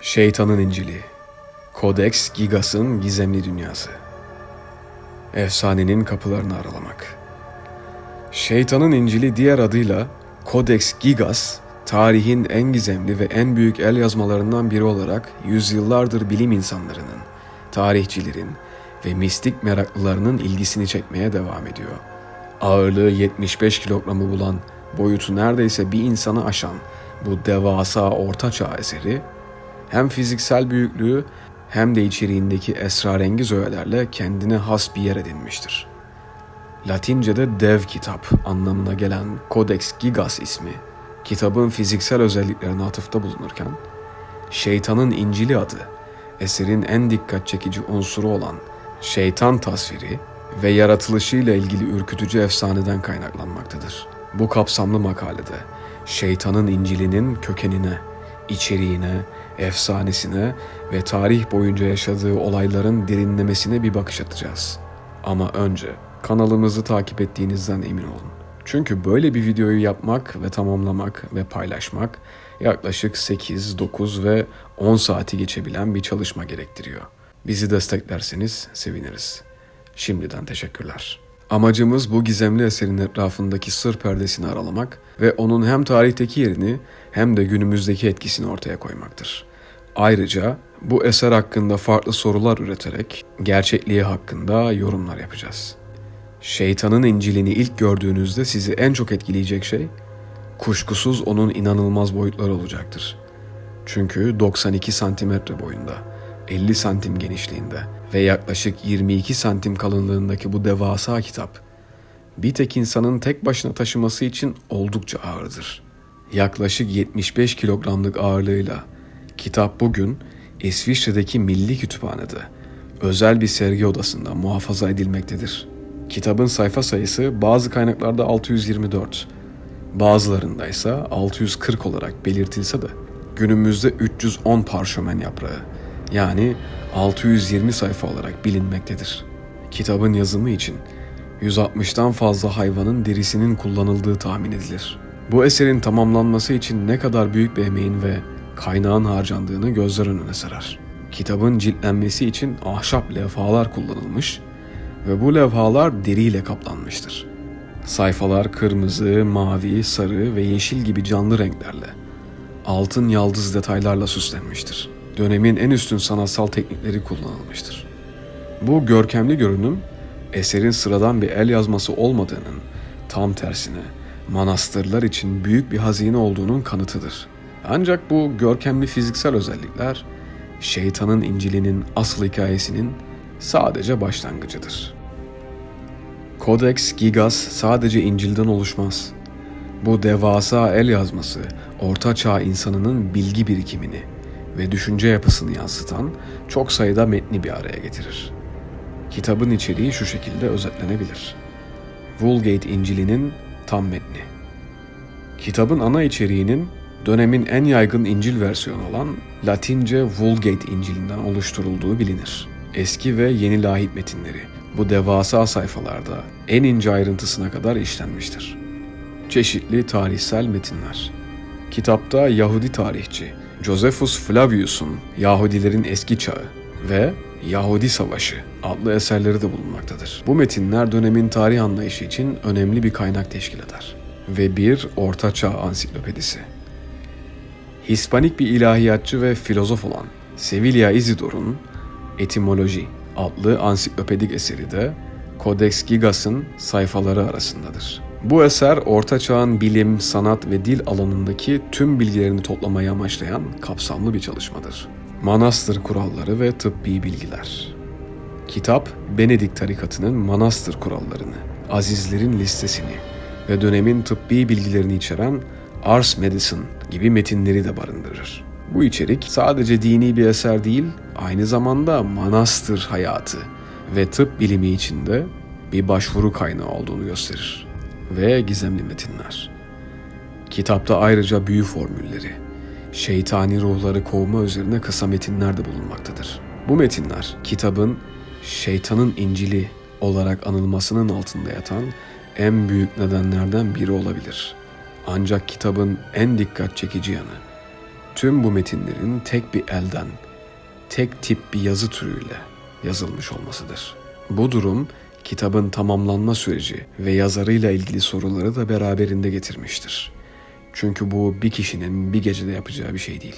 Şeytanın İncili Codex Gigas'ın gizemli dünyası Efsanenin kapılarını aralamak Şeytanın İncili diğer adıyla Codex Gigas, tarihin en gizemli ve en büyük el yazmalarından biri olarak yüzyıllardır bilim insanlarının, tarihçilerin ve mistik meraklılarının ilgisini çekmeye devam ediyor. Ağırlığı 75 kilogramı bulan, boyutu neredeyse bir insanı aşan bu devasa ortaçağ eseri hem fiziksel büyüklüğü hem de içeriğindeki esrarengiz öğelerle kendine has bir yer edinmiştir. Latince'de dev kitap anlamına gelen Codex Gigas ismi, kitabın fiziksel özelliklerine atıfta bulunurken, Şeytanın İncili adı, eserin en dikkat çekici unsuru olan şeytan tasviri ve yaratılışıyla ilgili ürkütücü efsaneden kaynaklanmaktadır. Bu kapsamlı makalede şeytanın İncil'inin kökenine, içeriğine, efsanesine ve tarih boyunca yaşadığı olayların derinlemesine bir bakış atacağız. Ama önce kanalımızı takip ettiğinizden emin olun. Çünkü böyle bir videoyu yapmak ve tamamlamak ve paylaşmak yaklaşık 8, 9 ve 10 saati geçebilen bir çalışma gerektiriyor. Bizi desteklerseniz seviniriz. Şimdiden teşekkürler. Amacımız bu gizemli eserin etrafındaki sır perdesini aralamak ve onun hem tarihteki yerini hem de günümüzdeki etkisini ortaya koymaktır. Ayrıca bu eser hakkında farklı sorular üreterek gerçekliği hakkında yorumlar yapacağız. Şeytanın İncil'ini ilk gördüğünüzde sizi en çok etkileyecek şey kuşkusuz onun inanılmaz boyutları olacaktır. Çünkü 92 santimetre boyunda, 50 santim genişliğinde ve yaklaşık 22 santim kalınlığındaki bu devasa kitap bir tek insanın tek başına taşıması için oldukça ağırdır. Yaklaşık 75 kilogramlık ağırlığıyla kitap bugün İsviçre'deki Milli Kütüphane'de özel bir sergi odasında muhafaza edilmektedir. Kitabın sayfa sayısı bazı kaynaklarda 624, bazılarında ise 640 olarak belirtilse de günümüzde 310 parşömen yaprağı yani 620 sayfa olarak bilinmektedir. Kitabın yazımı için 160'tan fazla hayvanın derisinin kullanıldığı tahmin edilir. Bu eserin tamamlanması için ne kadar büyük bir emeğin ve kaynağın harcandığını gözler önüne serer. Kitabın ciltlenmesi için ahşap levhalar kullanılmış ve bu levhalar deriyle kaplanmıştır. Sayfalar kırmızı, mavi, sarı ve yeşil gibi canlı renklerle, altın yaldız detaylarla süslenmiştir. Dönemin en üstün sanatsal teknikleri kullanılmıştır. Bu görkemli görünüm, eserin sıradan bir el yazması olmadığının tam tersine manastırlar için büyük bir hazine olduğunun kanıtıdır. Ancak bu görkemli fiziksel özellikler şeytanın İncil'inin asıl hikayesinin sadece başlangıcıdır. Codex Gigas sadece İncil'den oluşmaz. Bu devasa el yazması Orta Çağ insanının bilgi birikimini ve düşünce yapısını yansıtan çok sayıda metni bir araya getirir. Kitabın içeriği şu şekilde özetlenebilir. Vulgate İncil'inin tam metni. Kitabın ana içeriğinin dönemin en yaygın İncil versiyonu olan Latince Vulgate İncil'inden oluşturulduğu bilinir. Eski ve yeni lahit metinleri bu devasa sayfalarda en ince ayrıntısına kadar işlenmiştir. Çeşitli tarihsel metinler. Kitapta Yahudi tarihçi Josephus Flavius'un Yahudilerin Eski Çağı ve Yahudi Savaşı adlı eserleri de bulunmaktadır. Bu metinler dönemin tarih anlayışı için önemli bir kaynak teşkil eder ve bir Orta Çağ ansiklopedisi. Hispanik bir ilahiyatçı ve filozof olan Sevilla Isidor'un Etimoloji adlı ansiklopedik eseri de Codex Gigas'ın sayfaları arasındadır. Bu eser Orta Çağ'ın bilim, sanat ve dil alanındaki tüm bilgilerini toplamayı amaçlayan kapsamlı bir çalışmadır. Manastır kuralları ve tıbbi bilgiler. Kitap, Benedik tarikatının manastır kurallarını, azizlerin listesini ve dönemin tıbbi bilgilerini içeren Ars Medicine gibi metinleri de barındırır. Bu içerik sadece dini bir eser değil, aynı zamanda manastır hayatı ve tıp bilimi içinde bir başvuru kaynağı olduğunu gösterir. Ve gizemli metinler. Kitapta ayrıca büyü formülleri, şeytani ruhları kovma üzerine kısa metinler de bulunmaktadır. Bu metinler kitabın şeytanın İncil'i olarak anılmasının altında yatan en büyük nedenlerden biri olabilir. Ancak kitabın en dikkat çekici yanı Tüm bu metinlerin tek bir elden, tek tip bir yazı türüyle yazılmış olmasıdır. Bu durum kitabın tamamlanma süreci ve yazarıyla ilgili soruları da beraberinde getirmiştir. Çünkü bu bir kişinin bir gecede yapacağı bir şey değil.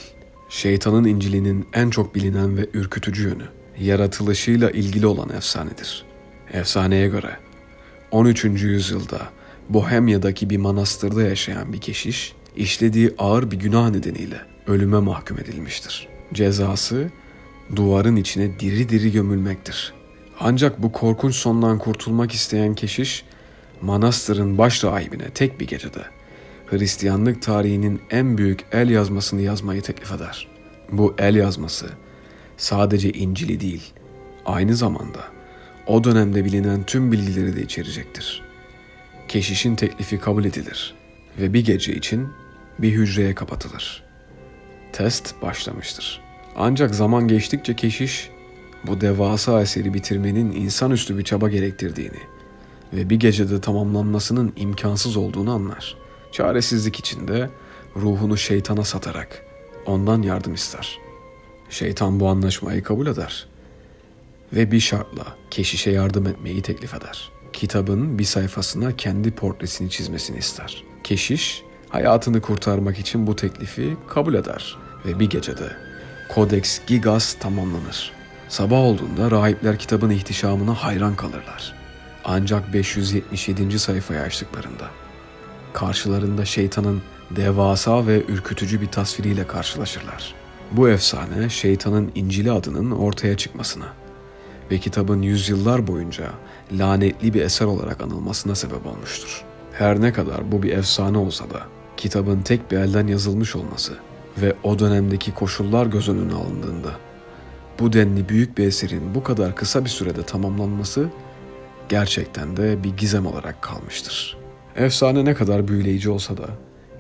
Şeytanın İncil'inin en çok bilinen ve ürkütücü yönü, yaratılışıyla ilgili olan efsanedir. Efsaneye göre 13. yüzyılda Bohemya'daki bir manastırda yaşayan bir keşiş, işlediği ağır bir günah nedeniyle ölüme mahkum edilmiştir. Cezası duvarın içine diri diri gömülmektir. Ancak bu korkunç sondan kurtulmak isteyen keşiş, manastırın baş rahibine tek bir gecede Hristiyanlık tarihinin en büyük el yazmasını yazmayı teklif eder. Bu el yazması sadece İncil'i değil, aynı zamanda o dönemde bilinen tüm bilgileri de içerecektir. Keşişin teklifi kabul edilir ve bir gece için bir hücreye kapatılır. Test başlamıştır. Ancak zaman geçtikçe keşiş bu devasa eseri bitirmenin insanüstü bir çaba gerektirdiğini ve bir gecede tamamlanmasının imkansız olduğunu anlar. Çaresizlik içinde ruhunu şeytana satarak ondan yardım ister. Şeytan bu anlaşmayı kabul eder ve bir şartla keşişe yardım etmeyi teklif eder. Kitabın bir sayfasına kendi portresini çizmesini ister. Keşiş hayatını kurtarmak için bu teklifi kabul eder ve bir gecede Codex Gigas tamamlanır. Sabah olduğunda rahipler kitabın ihtişamına hayran kalırlar. Ancak 577. sayfayı açtıklarında karşılarında şeytanın devasa ve ürkütücü bir tasviriyle karşılaşırlar. Bu efsane şeytanın İncil'i adının ortaya çıkmasına ve kitabın yüzyıllar boyunca lanetli bir eser olarak anılmasına sebep olmuştur. Her ne kadar bu bir efsane olsa da kitabın tek bir elden yazılmış olması ve o dönemdeki koşullar göz önüne alındığında bu denli büyük bir eserin bu kadar kısa bir sürede tamamlanması gerçekten de bir gizem olarak kalmıştır. Efsane ne kadar büyüleyici olsa da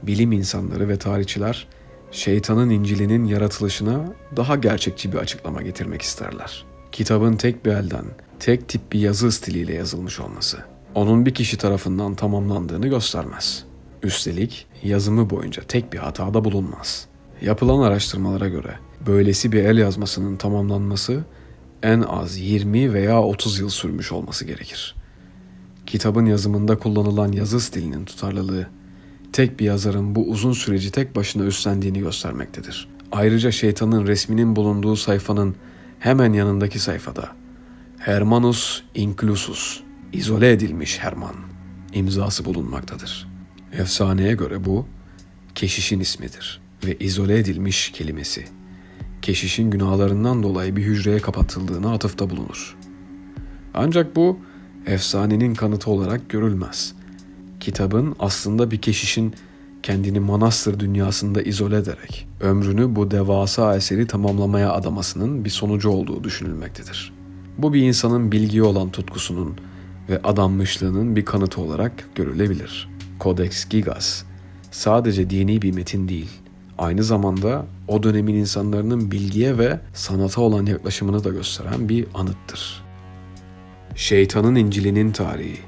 bilim insanları ve tarihçiler şeytanın İncil'inin yaratılışına daha gerçekçi bir açıklama getirmek isterler. Kitabın tek bir elden, tek tip bir yazı stiliyle yazılmış olması onun bir kişi tarafından tamamlandığını göstermez. Üstelik yazımı boyunca tek bir hatada bulunmaz. Yapılan araştırmalara göre böylesi bir el yazmasının tamamlanması en az 20 veya 30 yıl sürmüş olması gerekir. Kitabın yazımında kullanılan yazı stilinin tutarlılığı tek bir yazarın bu uzun süreci tek başına üstlendiğini göstermektedir. Ayrıca şeytanın resminin bulunduğu sayfanın hemen yanındaki sayfada Hermanus Inclusus, izole edilmiş Herman imzası bulunmaktadır. Efsaneye göre bu keşişin ismidir ve izole edilmiş kelimesi keşişin günahlarından dolayı bir hücreye kapatıldığına atıfta bulunur. Ancak bu efsanenin kanıtı olarak görülmez. Kitabın aslında bir keşişin kendini manastır dünyasında izole ederek ömrünü bu devasa eseri tamamlamaya adamasının bir sonucu olduğu düşünülmektedir. Bu bir insanın bilgiye olan tutkusunun ve adanmışlığının bir kanıtı olarak görülebilir. Codex Gigas sadece dini bir metin değil, aynı zamanda o dönemin insanların bilgiye ve sanata olan yaklaşımını da gösteren bir anıttır. Şeytanın İncil'inin tarihi,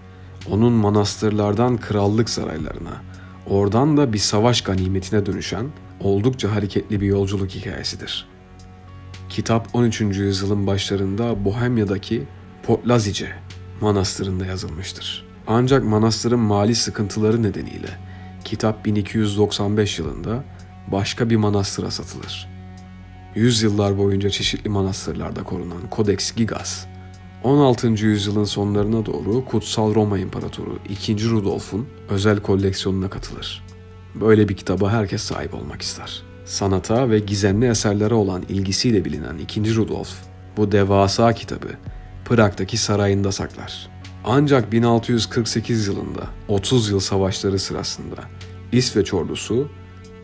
onun manastırlardan krallık saraylarına, oradan da bir savaş ganimetine dönüşen oldukça hareketli bir yolculuk hikayesidir. Kitap 13. yüzyılın başlarında Bohemya'daki Potlazice manastırında yazılmıştır. Ancak manastırın mali sıkıntıları nedeniyle kitap 1295 yılında başka bir manastıra satılır. Yüzyıllar boyunca çeşitli manastırlarda korunan Codex Gigas, 16. yüzyılın sonlarına doğru Kutsal Roma İmparatoru 2. Rudolf'un özel koleksiyonuna katılır. Böyle bir kitaba herkes sahip olmak ister. Sanata ve gizemli eserlere olan ilgisiyle bilinen 2. Rudolf, bu devasa kitabı Prag'daki sarayında saklar. Ancak 1648 yılında 30 yıl savaşları sırasında İsveç ordusu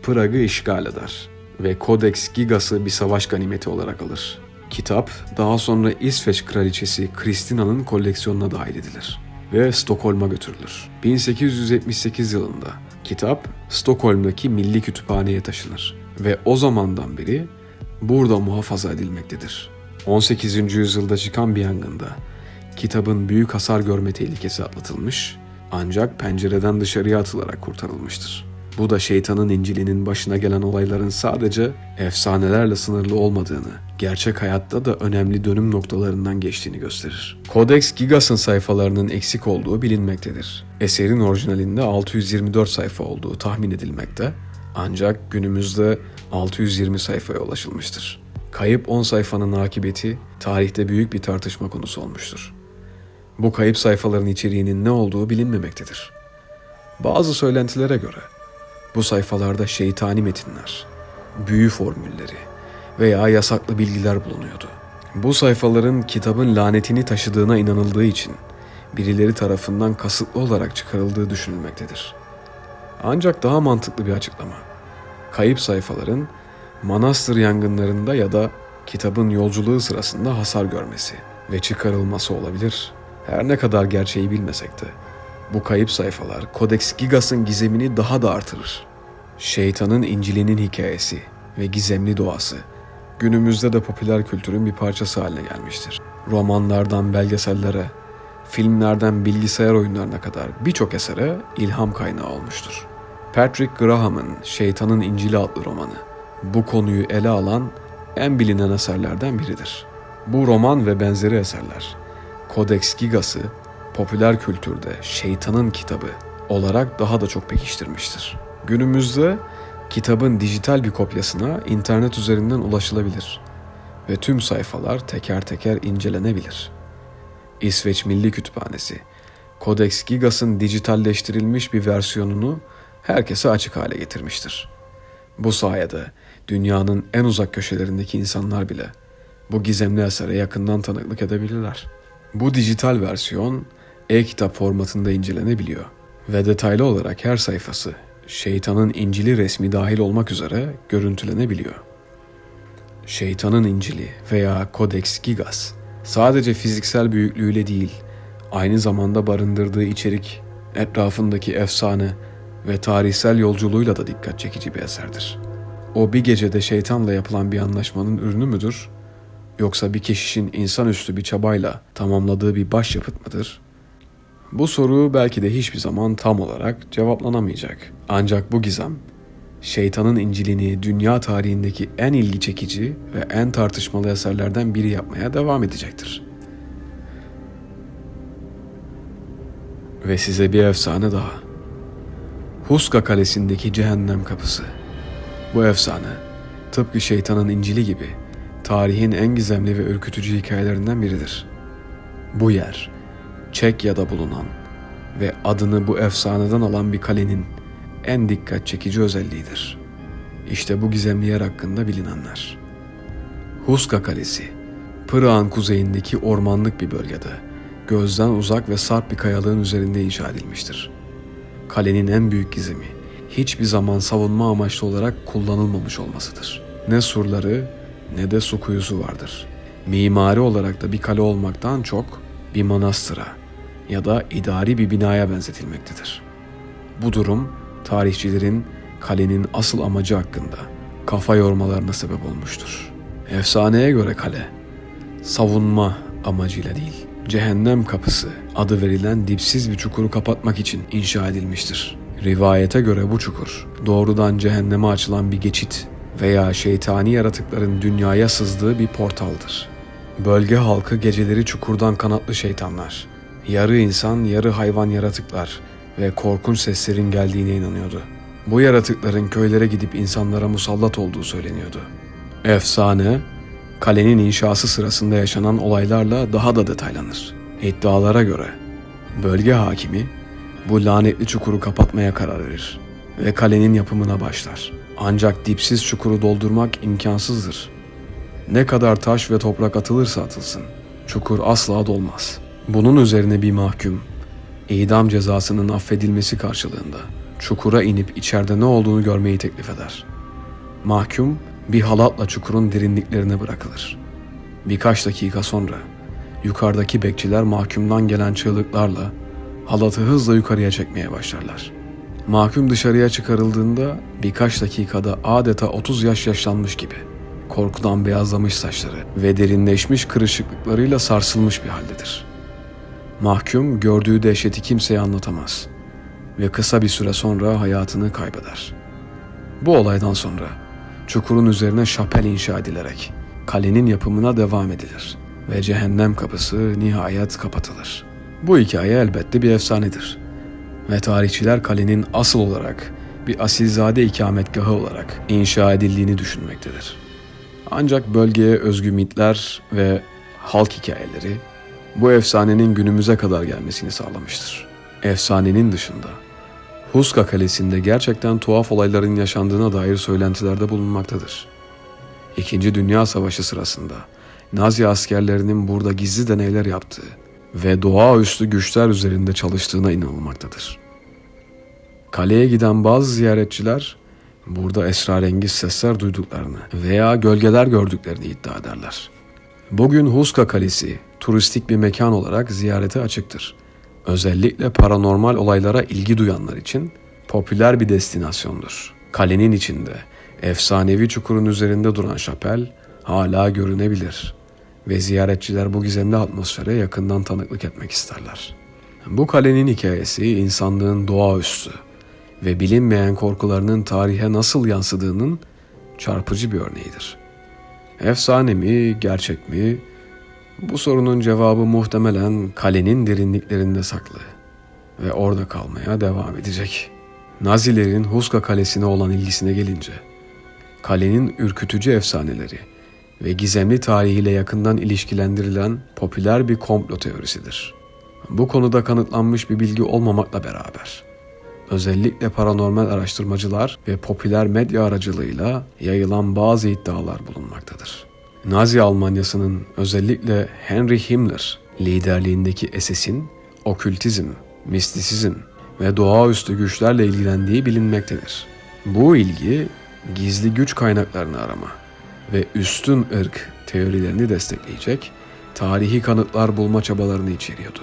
Prag'ı işgal eder ve Codex Gigas'ı bir savaş ganimeti olarak alır. Kitap daha sonra İsveç kraliçesi Kristina'nın koleksiyonuna dahil edilir ve Stockholm'a götürülür. 1878 yılında kitap Stockholm'daki Milli Kütüphane'ye taşınır ve o zamandan beri burada muhafaza edilmektedir. 18. yüzyılda çıkan bir yangında kitabın büyük hasar görme tehlikesi atlatılmış ancak pencereden dışarıya atılarak kurtarılmıştır. Bu da şeytanın İncil'inin başına gelen olayların sadece efsanelerle sınırlı olmadığını, gerçek hayatta da önemli dönüm noktalarından geçtiğini gösterir. Codex Gigas'ın sayfalarının eksik olduğu bilinmektedir. Eserin orijinalinde 624 sayfa olduğu tahmin edilmekte ancak günümüzde 620 sayfaya ulaşılmıştır. Kayıp 10 sayfanın akıbeti tarihte büyük bir tartışma konusu olmuştur. Bu kayıp sayfaların içeriğinin ne olduğu bilinmemektedir. Bazı söylentilere göre bu sayfalarda şeytani metinler, büyü formülleri veya yasaklı bilgiler bulunuyordu. Bu sayfaların kitabın lanetini taşıdığına inanıldığı için birileri tarafından kasıtlı olarak çıkarıldığı düşünülmektedir. Ancak daha mantıklı bir açıklama. Kayıp sayfaların manastır yangınlarında ya da kitabın yolculuğu sırasında hasar görmesi ve çıkarılması olabilir. Her ne kadar gerçeği bilmesek de bu kayıp sayfalar Codex Gigas'ın gizemini daha da artırır. Şeytanın İncil'inin hikayesi ve gizemli doğası günümüzde de popüler kültürün bir parçası haline gelmiştir. Romanlardan belgesellere, filmlerden bilgisayar oyunlarına kadar birçok esere ilham kaynağı olmuştur. Patrick Graham'ın Şeytanın İncil'i adlı romanı bu konuyu ele alan en bilinen eserlerden biridir. Bu roman ve benzeri eserler Codex Gigas'ı popüler kültürde şeytanın kitabı olarak daha da çok pekiştirmiştir. Günümüzde kitabın dijital bir kopyasına internet üzerinden ulaşılabilir ve tüm sayfalar teker teker incelenebilir. İsveç Milli Kütüphanesi, Codex Gigas'ın dijitalleştirilmiş bir versiyonunu herkese açık hale getirmiştir. Bu sayede dünyanın en uzak köşelerindeki insanlar bile bu gizemli esere yakından tanıklık edebilirler. Bu dijital versiyon e-kitap formatında incelenebiliyor ve detaylı olarak her sayfası şeytanın İncil'i resmi dahil olmak üzere görüntülenebiliyor. Şeytanın İncil'i veya Codex Gigas sadece fiziksel büyüklüğüyle değil, aynı zamanda barındırdığı içerik, etrafındaki efsane ve tarihsel yolculuğuyla da dikkat çekici bir eserdir. O bir gecede şeytanla yapılan bir anlaşmanın ürünü müdür? Yoksa bir keşişin insanüstü bir çabayla tamamladığı bir başyapıt mıdır? Bu soru belki de hiçbir zaman tam olarak cevaplanamayacak. Ancak bu gizem, şeytanın İncil'ini dünya tarihindeki en ilgi çekici ve en tartışmalı eserlerden biri yapmaya devam edecektir. Ve size bir efsane daha. Huska Kalesi'ndeki cehennem kapısı. Bu efsane, tıpkı şeytanın İncil'i gibi tarihin en gizemli ve ürkütücü hikayelerinden biridir. Bu yer, Çekya'da bulunan ve adını bu efsaneden alan bir kalenin en dikkat çekici özelliğidir. İşte bu gizemli yer hakkında bilinenler. Huska Kalesi, Pırağın kuzeyindeki ormanlık bir bölgede, gözden uzak ve sarp bir kayalığın üzerinde inşa edilmiştir. Kalenin en büyük gizemi, hiçbir zaman savunma amaçlı olarak kullanılmamış olmasıdır. Ne surları ne de su kuyusu vardır. Mimari olarak da bir kale olmaktan çok bir manastıra ya da idari bir binaya benzetilmektedir. Bu durum tarihçilerin kalenin asıl amacı hakkında kafa yormalarına sebep olmuştur. Efsaneye göre kale savunma amacıyla değil, cehennem kapısı adı verilen dipsiz bir çukuru kapatmak için inşa edilmiştir. Rivayete göre bu çukur doğrudan cehenneme açılan bir geçit veya şeytani yaratıkların dünyaya sızdığı bir portaldır. Bölge halkı geceleri çukurdan kanatlı şeytanlar, yarı insan yarı hayvan yaratıklar ve korkunç seslerin geldiğine inanıyordu. Bu yaratıkların köylere gidip insanlara musallat olduğu söyleniyordu. Efsane, kalenin inşası sırasında yaşanan olaylarla daha da detaylanır. İddialara göre bölge hakimi bu lanetli çukuru kapatmaya karar verir ve kalenin yapımına başlar. Ancak dipsiz çukuru doldurmak imkansızdır. Ne kadar taş ve toprak atılırsa atılsın, çukur asla dolmaz. Bunun üzerine bir mahkum, idam cezasının affedilmesi karşılığında çukura inip içeride ne olduğunu görmeyi teklif eder. Mahkum bir halatla çukurun derinliklerine bırakılır. Birkaç dakika sonra yukarıdaki bekçiler mahkumdan gelen çığlıklarla halatı hızla yukarıya çekmeye başlarlar. Mahkum dışarıya çıkarıldığında birkaç dakikada adeta 30 yaş yaşlanmış gibi. Korkudan beyazlamış saçları ve derinleşmiş kırışıklıklarıyla sarsılmış bir haldedir. Mahkum gördüğü dehşeti kimseye anlatamaz. ve kısa bir süre sonra hayatını kaybeder. Bu olaydan sonra çukurun üzerine şapel inşa edilerek kalenin yapımına devam edilir ve cehennem kapısı nihayet kapatılır. Bu hikaye elbette bir efsanedir ve tarihçiler kalenin asıl olarak bir asilzade ikametgahı olarak inşa edildiğini düşünmektedir. Ancak bölgeye özgü mitler ve halk hikayeleri bu efsanenin günümüze kadar gelmesini sağlamıştır. Efsanenin dışında Huska Kalesi'nde gerçekten tuhaf olayların yaşandığına dair söylentilerde bulunmaktadır. İkinci Dünya Savaşı sırasında Nazi askerlerinin burada gizli deneyler yaptığı ve doğaüstü güçler üzerinde çalıştığına inanılmaktadır. Kaleye giden bazı ziyaretçiler burada esrarengiz sesler duyduklarını veya gölgeler gördüklerini iddia ederler. Bugün Huska Kalesi turistik bir mekan olarak ziyarete açıktır. Özellikle paranormal olaylara ilgi duyanlar için popüler bir destinasyondur. Kalenin içinde efsanevi çukurun üzerinde duran şapel hala görünebilir ve ziyaretçiler bu gizemli atmosfere yakından tanıklık etmek isterler. Bu kalenin hikayesi insanlığın doğaüstü ve bilinmeyen korkularının tarihe nasıl yansıdığının çarpıcı bir örneğidir. Efsane mi, gerçek mi? Bu sorunun cevabı muhtemelen kalenin derinliklerinde saklı ve orada kalmaya devam edecek. Nazilerin Huska Kalesi'ne olan ilgisine gelince, kalenin ürkütücü efsaneleri ve gizemli tarihiyle yakından ilişkilendirilen popüler bir komplo teorisidir. Bu konuda kanıtlanmış bir bilgi olmamakla beraber, özellikle paranormal araştırmacılar ve popüler medya aracılığıyla yayılan bazı iddialar bulunmaktadır. Nazi Almanyası'nın özellikle Henry Himmler liderliğindeki SS'in okültizm, mistisizm ve doğaüstü güçlerle ilgilendiği bilinmektedir. Bu ilgi gizli güç kaynaklarını arama ve üstün ırk teorilerini destekleyecek tarihi kanıtlar bulma çabalarını içeriyordu.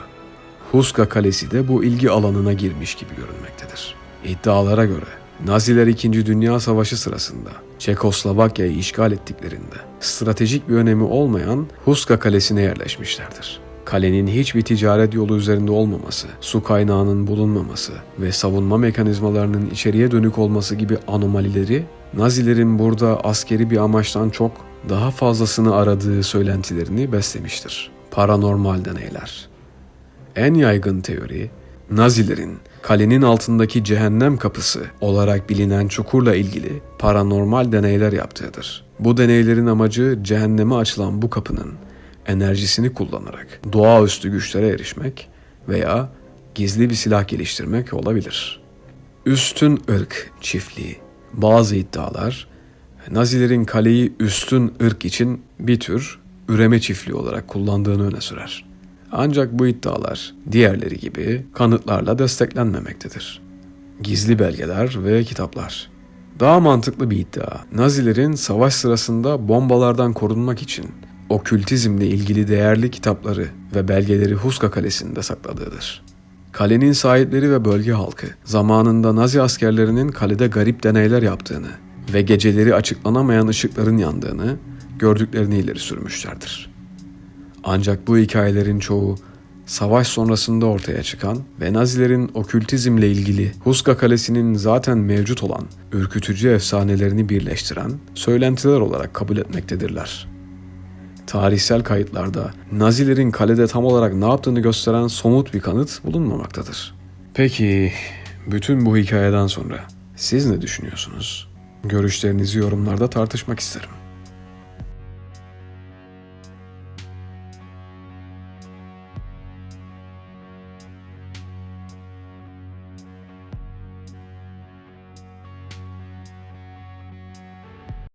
Huska Kalesi de bu ilgi alanına girmiş gibi görünmektedir. İddialara göre Naziler 2. Dünya Savaşı sırasında Çekoslovakya'yı işgal ettiklerinde stratejik bir önemi olmayan Huska Kalesi'ne yerleşmişlerdir. Kalenin hiçbir ticaret yolu üzerinde olmaması, su kaynağının bulunmaması ve savunma mekanizmalarının içeriye dönük olması gibi anomalileri Nazilerin burada askeri bir amaçtan çok daha fazlasını aradığı söylentilerini beslemiştir. Paranormal deneyler en yaygın teori, Nazilerin kalenin altındaki cehennem kapısı olarak bilinen çukurla ilgili paranormal deneyler yaptığıdır. Bu deneylerin amacı cehenneme açılan bu kapının enerjisini kullanarak doğaüstü güçlere erişmek veya gizli bir silah geliştirmek olabilir. Üstün ırk çiftliği. Bazı iddialar Nazilerin kaleyi üstün ırk için bir tür üreme çiftliği olarak kullandığını öne sürer. Ancak bu iddialar diğerleri gibi kanıtlarla desteklenmemektedir. Gizli belgeler ve kitaplar. Daha mantıklı bir iddia, Nazilerin savaş sırasında bombalardan korunmak için okültizmle ilgili değerli kitapları ve belgeleri Huska Kalesi'nde sakladığıdır. Kalenin sahipleri ve bölge halkı zamanında Nazi askerlerinin kalede garip deneyler yaptığını ve geceleri açıklanamayan ışıkların yandığını gördüklerini ileri sürmüşlerdir. Ancak bu hikayelerin çoğu savaş sonrasında ortaya çıkan ve Nazilerin okültizmle ilgili Huska Kalesi'nin zaten mevcut olan ürkütücü efsanelerini birleştiren söylentiler olarak kabul etmektedirler. Tarihsel kayıtlarda Nazilerin kalede tam olarak ne yaptığını gösteren somut bir kanıt bulunmamaktadır. Peki bütün bu hikayeden sonra siz ne düşünüyorsunuz? Görüşlerinizi yorumlarda tartışmak isterim.